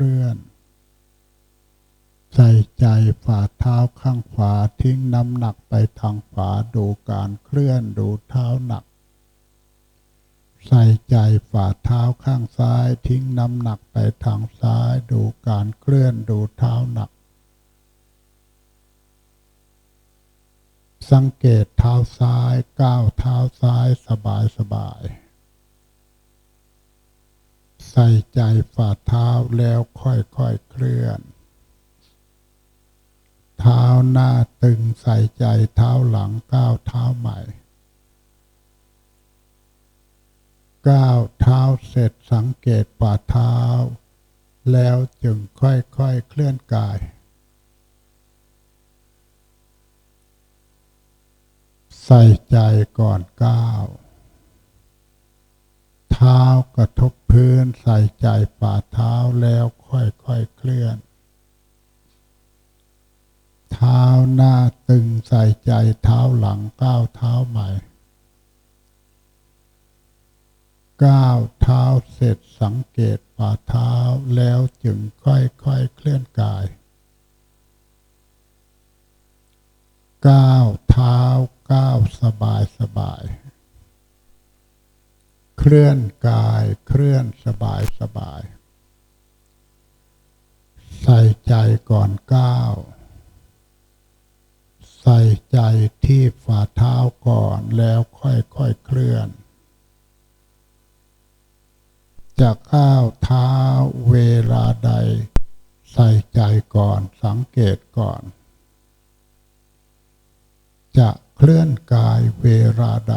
ลื่อน ใส่ใจฝ่าเท้าข้างขวาทิ้งน้ำหนักไปทางขวาดูการเคลื่อนดูเท้าหนัก ใส่ใจฝ่าเท้าข้างซ้ายทิ้งน้ำหนักไปทางซ้ายดูการเคลื่อนดูเท้าหนักสังเกตเท้าซ้ายก้าวเท้าซ้ายสบายสบาย ใส่ใจฝ่าเท้าแล้วค่อยๆเคลื่อน เท้าหน้าตึงใส่ใจเท้าหลังก้าวเท้าใหม่ก้าวเท้าเสร็จสังเกตฝ่าเท้า แล้วจึงค่อยๆเคลื่อนกาย ใส่ใจก่อนก้าว เท้ากระทบพื้นใส่ใจฝ่าเท้าแล้วค่อยๆเคลื่อน เท้าหน้าตึงใส่ใจเท้าหลังก้าวเท้าใหม่ก้าวเท้าเสร็จสังเกตฝ่าเท้าแล้วจึงค่อยๆเคลื่อนกายก้าวเท้าก้าวสบายสบาย เคลื่อนกายเคลื่อนสบายสบาย ใส่ใจก่อนก้าว ใส่ใจที่ฝ่าเท้าก่อนแล้วค่อยๆเคลื่อน จะก้าวเท้าเวลาใด ใส่ใจก่อนสังเกตก่อน จะเคลื่อนกายเวลาใด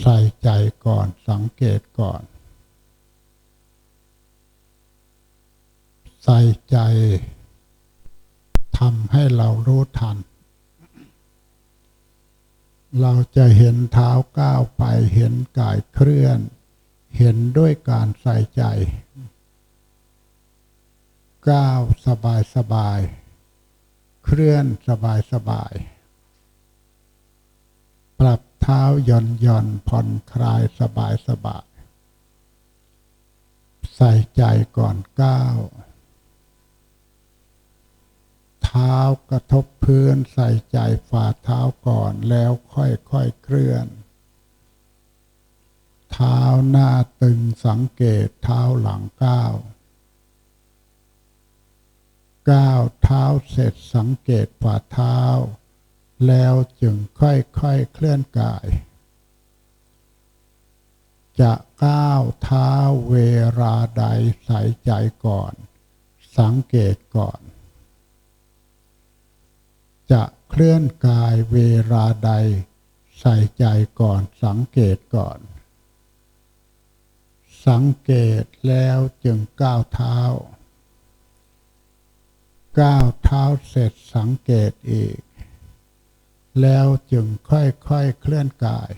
ใส่ใจก่อนสังเกตก่อน ใส่ใจทำให้เรารู้ทัน เราจะเห็นเท้าก้าวไปเห็นกายเคลื่อน เห็นด้วยการใส่ใจ ก้าวสบายสบาย เคลื่อนสบายสบาย เท้าหย่อนหย่อนผ่อนคลายสบายสบายใส่ใจก่อนก้าว เท้ากระทบพื้นใส่ใจฝ่าเท้าก่อนแล้วค่อยๆเคลื่อน เท้าหน้าตึงสังเกตเท้าหลังก้าวก้าวเท้าเสร็จสังเกตฝ่าเท้า แล้วจึงค่อยๆเคลื่อนกาย จะก้าวเท้าเวลาใดใส่ใจก่อน สังเกตก่อน จะเคลื่อนกายเวลาใดใส่ใจก่อนสังเกตก่อน สังเกตแล้วจึงก้าวเท้า ก้าวเท้าเสร็จสังเกตอีก แล้วจึงค่อยๆเคลื่อนกาย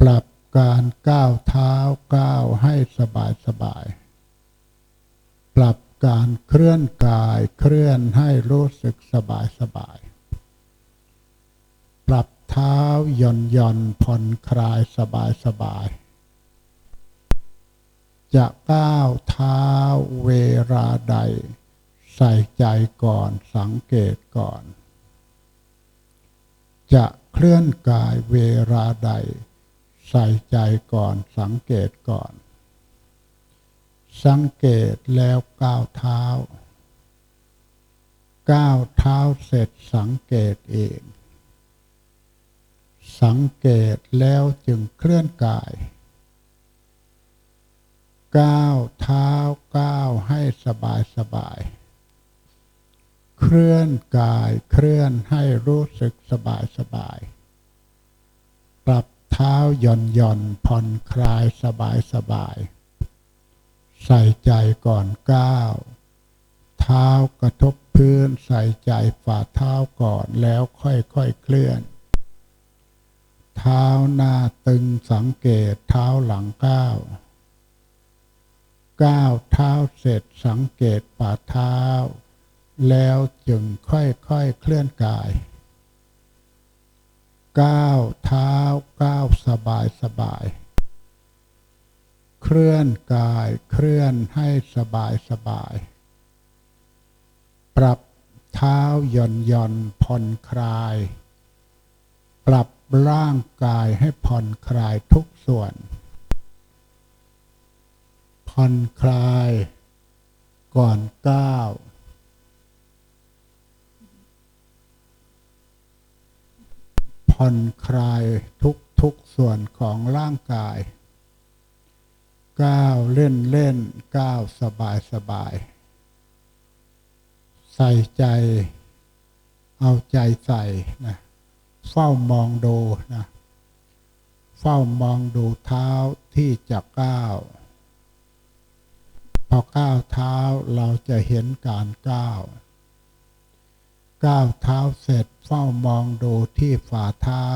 ปรับการก้าวเท้าก้าวให้สบายสบาย ปรับการเคลื่อนกายเคลื่อนให้รู้สึกสบายสบาย ปรับเท้าหย่อนหย่อนผ่อนคลายสบายสบาย จะก้าวเท้าเวลาใด ใส่ใจก่อนสังเกตก่อน จะเคลื่อนกายเวลาใด ใส่ใจก่อนสังเกตก่อน สังเกตแล้วก้าวเท้า ก้าวเท้าเสร็จสังเกตเอง สังเกตแล้วจึงเคลื่อนกาย ก้าวเท้าก้าวให้สบายสบาย เคลื่อนกายเคลื่อนให้รู้สึกสบายสบายปรับเท้าหย่อนหย่อนผ่อนคลายสบายสบาย ใส่ใจก่อนก้าว เท้ากระทบพื้นใส่ใจฝ่าเท้าก่อนแล้วค่อยๆเคลื่อน เท้าหน้าตึงสังเกตเท้าหลังก้าวก้าวเท้าเสร็จสังเกตฝ่าเท้า แล้วจึงค่อยๆเคลื่อนกาย ก้าวเท้าก้าวสบายสบาย เคลื่อนกายเคลื่อนให้สบายสบาย ปรับเท้าย่อนย่อนผ่อนคลาย ปรับร่างกายให้ผ่อนคลายทุกส่วน ผ่อนคลายก่อนก้าว ผ่อนคลายทุกทุกส่วนของร่างกาย ก้าวเล่นเล่นก้าวสบายสบาย ใส่ใจ เอาใจใส่นะเฝ้ามองดูนะเฝ้ามองดูเท้าที่จะก้าวพอก้าวเท้าเราจะเห็นการก้าว ก้าวเท้าเสร็จเฝ้ามองดูที่ฝ่าเท้า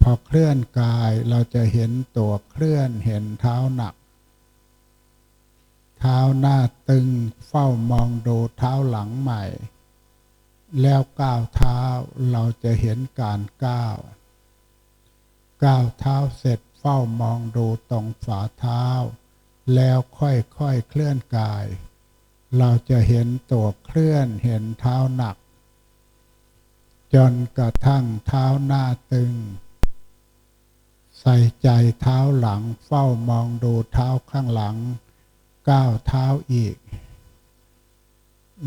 พอเคลื่อนกายเราจะเห็นตัวเคลื่อนเห็นเท้าหนัก เท้าหน้าตึงเฝ้ามองดูเท้าหลังใหม่ แล้วก้าวเท้าเราจะเห็นการก้าวก้าวเท้าเสร็จเฝ้ามองดูตรงฝ่าเท้า แล้วค่อยๆเคลื่อนกาย เราจะเห็นตัวเคลื่อนเห็นเท้าหนัก จนกระทั่งเท้าหน้าตึง ใส่ใจเท้าหลังเฝ้ามองดูเท้าข้างหลัง ก้าวเท้าอีก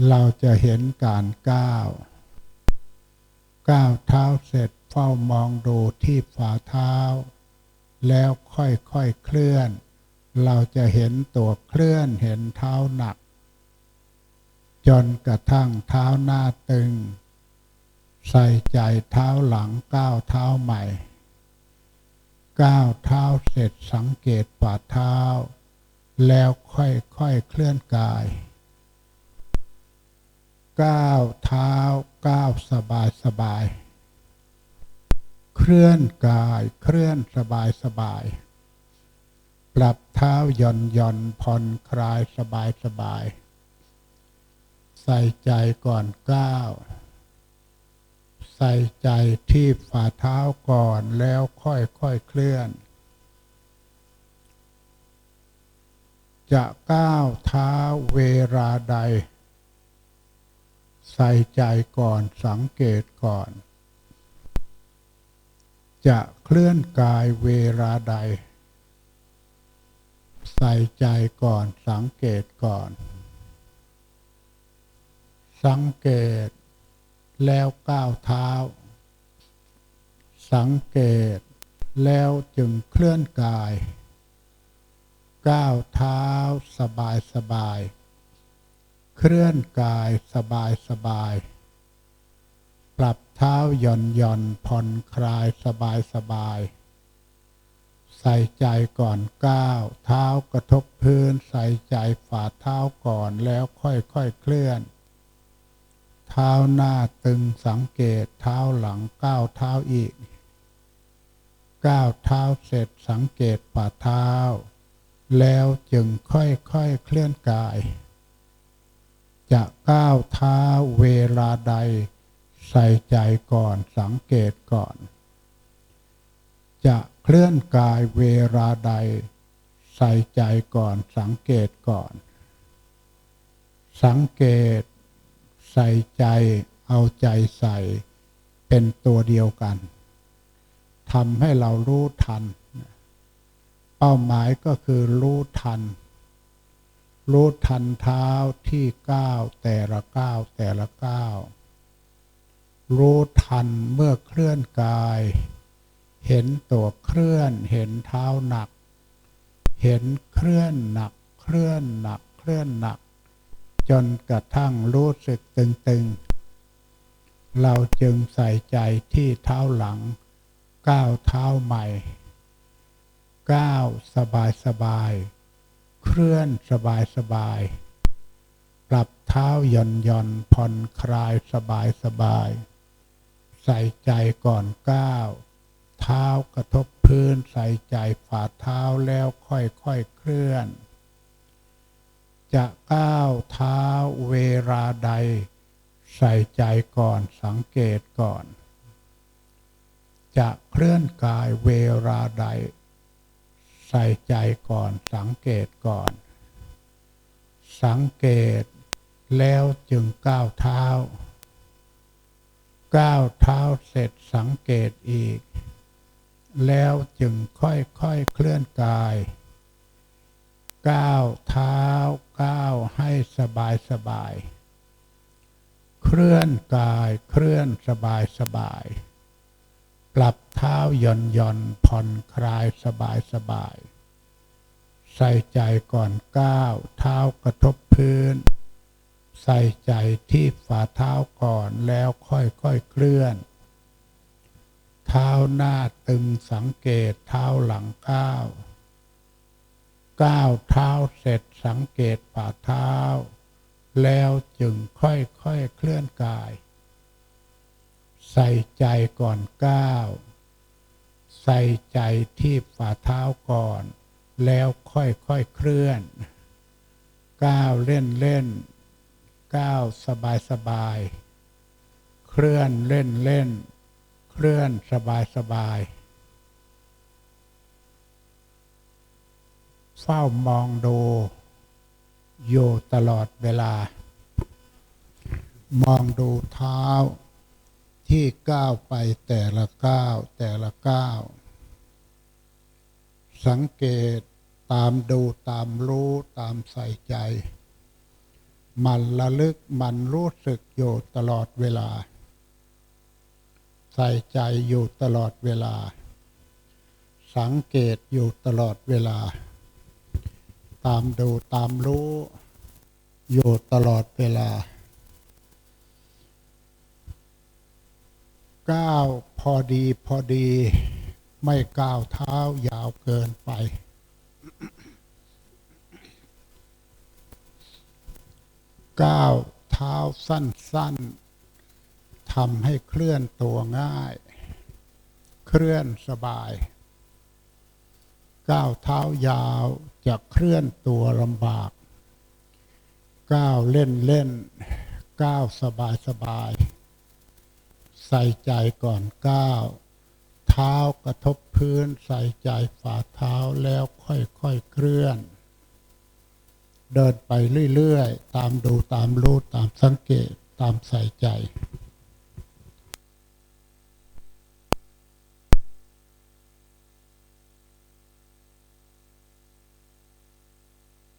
เราจะเห็นการก้าว ก้าวเท้าเสร็จเฝ้ามองดูที่ฝ่าเท้า แล้วค่อยๆเคลื่อน เราจะเห็นตัวเคลื่อนเห็นเท้าหนัก จนกระทั่งเท้าหน้าตึง ใส่ใจเท้าหลังก้าวเท้าใหม่ ก้าวเท้าเสร็จสังเกตฝ่าเท้า แล้วค่อยๆเคลื่อนกาย ก้าวเท้าก้าวสบายสบายเคลื่อนกายเคลื่อนสบายสบาย ปรับเท้าย่อนย่อนผ่อนคลายสบายสบาย ใส่ใจก่อนก้าว ใส่ใจที่ฝ่าเท้าก่อนแล้วค่อยๆเคลื่อน จะก้าวเท้าเวลาใด ใส่ใจก่อนสังเกตก่อน จะเคลื่อนกายเวลาใด ใส่ใจก่อนสังเกตก่อน สังเกต แล้วก้าวเท้า สังเกต แล้วจึงเคลื่อนกาย ก้าวเท้าสบายสบาย เคลื่อนกายสบายสบาย ปรับเท้าหย่อนหย่อนผ่อนคลายสบายสบาย ใส่ใจก่อนก้าว เท้ากระทบพื้น ใส่ใจฝ่าเท้าก่อนแล้วค่อยๆเคลื่อน เท้าหน้าตึงสังเกตเท้าหลังก้าวเท้าอีกก้าวเท้าเสร็จสังเกตฝ่าเท้า แล้วจึงค่อยๆเคลื่อนกาย จะก้าวเท้าเวลาใด ใส่ใจก่อนสังเกตก่อน จะเคลื่อนกายเวลาใด ใส่ใจก่อนสังเกตก่อน สังเกต ใส่ใจ เอาใจใส่ เป็นตัวเดียวกันทำให้เรารู้ทัน เป้าหมายก็คือรู้ทัน รู้ทันเท้าที่ก้าวแต่ละก้าวแต่ละก้าวรู้ทันเมื่อเคลื่อนกาย เห็นตัวเคลื่อน เห็นเท้าหนัก เห็นเคลื่อนหนัก เคลื่อนหนัก เคลื่อนหนัก จนกระทั่งรู้สึกตึงๆ เราจึงใส่ใจที่เท้าหลัง ก้าวเท้าใหม่ ก้าวสบายสบาย เคลื่อนสบายสบาย ปรับเท้าหย่อนย่อนผ่อนคลายสบายสบาย ใส่ใจก่อนก้าว เท้ากระทบพื้นใส่ใจฝ่าเท้าแล้วค่อยๆเคลื่อน จะก้าวเท้าเวลาใด ใส่ใจก่อนสังเกตก่อน จะเคลื่อนกายเวลาใด ใส่ใจก่อนสังเกตก่อน สังเกตแล้วจึงก้าวเท้า ก้าวเท้าเสร็จสังเกตอีก แล้วจึงค่อยๆเคลื่อนกาย ก้าวเท้าก้าวให้สบายสบาย เคลื่อนกายเคลื่อนสบายสบาย ปรับเท้าย่อนย่อนผ่อนคลายสบายสบาย ใส่ใจก่อนก้าวเท้ากระทบพื้น ใส่ใจที่ฝ่าเท้าก่อนแล้วค่อยๆเคลื่อน เท้าหน้าตึงสังเกตเท้าหลังก้าว ก้าวเท้าเสร็จสังเกตฝ่าเท้า แล้วจึงค่อยๆเคลื่อนกาย ใส่ใจก่อนก้าว ใส่ใจที่ฝ่าเท้าก่อน แล้วค่อยๆเคลื่อนก้าวเล่นเล่นก้าวสบายสบายเคลื่อนเล่นเล่นเคลื่อนสบายสบาย เฝ้ามองดูอยู่ตลอดเวลา มองดูเท้าที่ก้าวไปแต่ละก้าวแต่ละก้าว สังเกตตามดูตามรู้ตามใส่ใจ มันระลึกมันรู้สึกอยู่ตลอดเวลา ใส่ใจอยู่ตลอดเวลา สังเกตอยู่ตลอดเวลา ตามดูตามรู้อยู่ตลอดเวลาก้าวพอดีพอดี ไม่ก้าวเท้ายาวเกินไป ก้าวเท้าสั้นๆทำให้เคลื่อนตัวง่าย เคลื่อนสบาย ก้าวเท้ายาว จะเคลื่อนตัวลำบาก ก้าวเล่นเล่น ก้าวสบายสบาย ใส่ใจก่อนก้าว เท้ากระทบพื้น ใส่ใจฝ่าเท้าแล้วค่อยๆเคลื่อน เดินไปเรื่อยๆ ตามดูตามรู้ตามสังเกตตามใส่ใจ